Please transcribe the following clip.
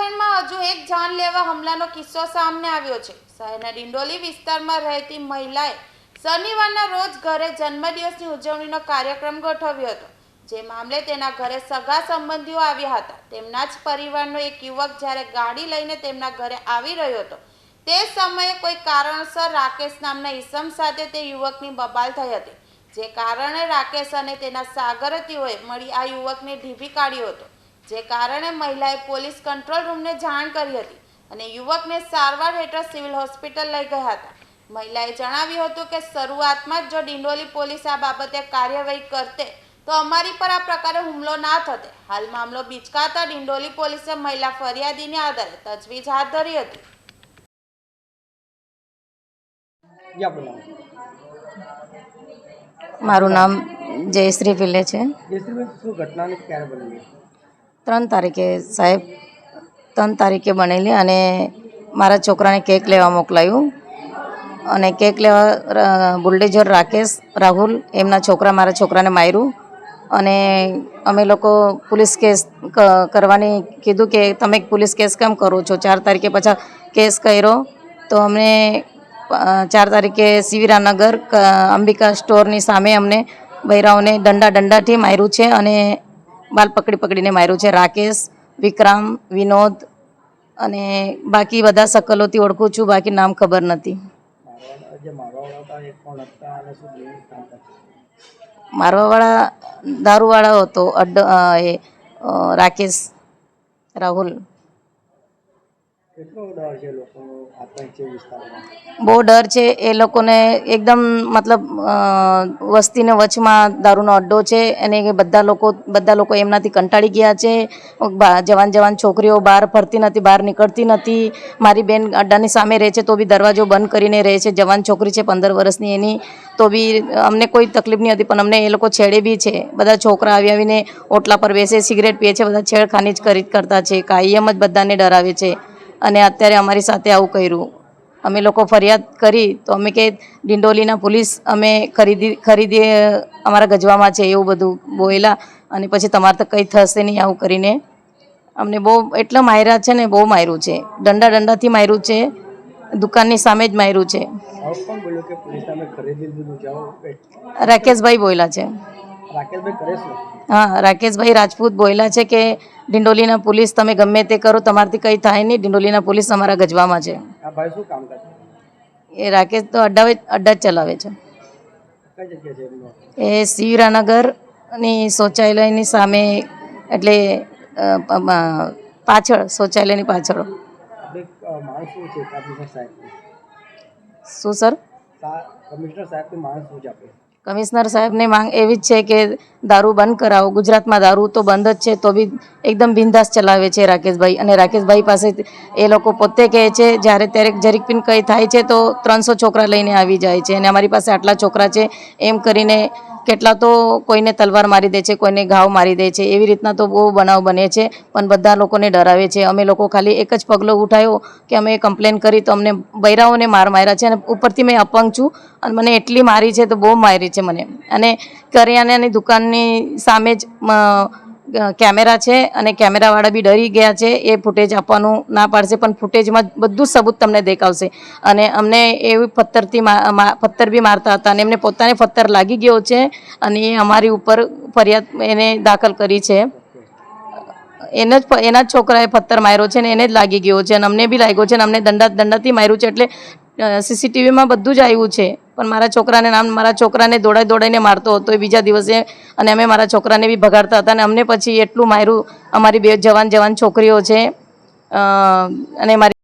હજુ એક જાનલેવા હુમલાનો કિસ્સો સામે આવ્યો છે. શહેરના ડિંડોલી વિસ્તારમાં રહેતી મહિલાએ શનિવારના રોજ ઘરે જન્મદિવસની ઉજવણીનો કાર્યક્રમ ગોઠવ્યો હતો. જે મામલે તેના ઘરે સગા સંબંધીઓ આવ્યા હતા. તેમના જ પરિવારનો એક યુવક જ્યારે ગાડી લઈને તેમના ઘરે આવી રહ્યો હતો, તે સમયે કોઈ કારણસર રાકેશ નામના ઈસમ સાથે તે યુવકની બબાલ થઈ હતી. જે કારણે રાકેશ અને તેના સાગરતીઓએ મળી આ યુવકને ઢીબી કાઢ્યો હતો. જે કારણે મહિલાએ પોલીસ કંટ્રોલ રૂમને જાણ કરી હતી અને યુવકને સારવાર હેઠળ સિવિલ હોસ્પિટલ લઈ ગયા હતા. મહિલાએ જણાવ્યું હતું કે શરૂઆતમાં જ જો ડિંડોલી પોલીસ આ બાબતે કાર્યવાહી કરતે તો અમારી પર આ પ્રકારે હુમલો ના થતે. હાલ મામલો બીચકાતા ડિંડોલી પોલીસે મહિલા ફરિયાદીને આધારે તજવીજ હાથ ધરી હતી. મારું નામ જયશ્રી પિલ્લે છે. શું ઘટના ક્યારે બનેલી ત્રણ તારીખે સાહેબ, ત્રણ તારીખે બનેલી અને મારા છોકરાને કેક લેવા મોકલાયું. અને કેક લેવા બુલડેજર રાકેશ, રાહુલ એમના છોકરા મારા છોકરાને માર્યું. અને અમે લોકો પોલીસ કેસ કરવાની કીધું કે તમે પોલીસ કેસ કેમ કરો છો? ચાર તારીખે પાછા કેસ કર્યો. તો અમને ચાર તારીખે શિવિરાનગર અંબિકા સ્ટોરની સામે અમને બૈરાઓને દંડા દંડાથી માર્યું છે અને બાલ પકડી પકડીને માર્યું છે. રાકેશ, વિક્રમ, વિનોદ અને બાકી બધા સકલોથી ઓળખું છું. બાકી નામ ખબર નથી. મારવાવાળા દારૂવાળા હતો અડ્ડ એ રાકેશ, રાહુલ કેટલો ડર છે લોકોનો આતંક છે વિસ્તારમાં બહુ ડર છે. એ લોકોને એકદમ મતલબ વસ્તીને વચમાં દારૂનો અડ્ડો છે. અને બધા લોકો બધા લોકો એમનાથી કંટાળી ગયા છે. જવાન જવાન છોકરીઓ બહાર ફરતી નથી, બહાર નીકળતી નથી. મારી બેન અડ્ડાની સામે રહે છે તો બી દરવાજો બંધ કરીને રહે છે. જવાન છોકરી છે પંદર વર્ષની એની. તો બી અમને કોઈ તકલીફ નહીં હતી, પણ અમને એ લોકો છેડે બી છે. બધા છોકરા આવી આવીને ઓટલા પર બેસે, સિગરેટ પીએ છે, બધા છેડખાની જ કરી, કરતા છે. કાયમ જ બધાને ડરાવે છે. અને અત્યારે અમારી સાથે આવું કર્યું. અમે લોકો ફરિયાદ કરી તો અમે કે ડિંડોલીના પોલીસ અમે ખરીદી ખરીદી અમારા ગજવામાં છે એવું બધું બોયલા અને પછી તમારે તો કંઈ થશે નહીં આવું કરીને. અમને બહુ એટલા માર્યા છે ને બહુ માર્યું છે. દંડા દંડાથી માર્યું છે. દુકાનની સામે જ માર્યું છે. રાકેશભાઈ બોયલા છે. હા રાકેશભાઈ રાજપૂત બોયલા છે કે ડિંડોલીના પોલીસ તમે ગમે તે કરો તમારથી કંઈ થાય નહીં ડિંડોલીના પોલીસ અમારા ગજવામાં છે. એ રાકેશ તો અડ્ડા અડ્ડા જ ચલાવે છે. એ શિવરાનગરની શૌચાલયની સામે એટલે પાછળ શૌચાલયની પાછળ. શું સર? કમિશનર સાહેબ માંગ શું છે આપણે કમિશનર સાહેબની માંગ એવી જ છે કે દારૂ બંધ કરાવો. ગુજરાતમાં દારૂ તો બંધ જ છે, તો બી એકદમ બિંદાસ ચલાવે છે રાકેશભાઈ. અને રાકેશભાઈ પાસે એ લોકો પોતે કહે છે, જ્યારે ત્યારે જરીક પીન કંઈ થાય છે તો ત્રણસો છોકરા લઈને આવી જાય છે. અને અમારી પાસે આટલા છોકરા છે, એમ કરીને કેટલા તો કોઈને તલવાર મારી દે છે, કોઈને ઘાવ મારી દે છે, એવી રીતના તો બહુ બનાવ બને છે, પણ બધા લોકોને ડરાવે છે. અમે લોકો ખાલી એક જ પગલો ઉઠાયો કે અમે કમ્પ્લેન કરી તો અમને બૈરાઓને માર માર્યા છે અને ઉપરથી મેં અપંગ છું અને મને એટલી મારી છે તો બહુ મારી છે મને. અને કરિયાણાની દુકાનની સામે જ કેમેરા છે અને કેમેરાવાળા બી ડરી ગયા છે, એ ફૂટેજ આપવાનું ના પાડશે, પણ ફૂટેજમાં બધું સબૂત તમને દેખાવશે. અને અમને એવી પથ્થરથી પથ્થર બી મારતા હતા અને એમને પોતાને પથ્થર લાગી ગયો છે અને એ અમારી ઉપર ફરિયાદ એને દાખલ કરી છે. એને જ એના જ છોકરાએ પથ્થર માર્યો છે ને એને જ લાગી ગયો છે અને અમને બી લાગ્યો છે અને અમને દંડા દંડાથી માર્યું છે એટલે સીસીટીવીમાં બધું જ આવ્યું છે. પણ મારા છોકરાને નામ મારા છોકરાને દોડાઈ દોડાઈને મારતો હતો એ બીજા દિવસે અને અમે મારા છોકરાને બી ભગાડતા હતા અને અમને પછી એટલું માર્યું અમારી બે જવાન જવાન છોકરીઓ છે. અને મારી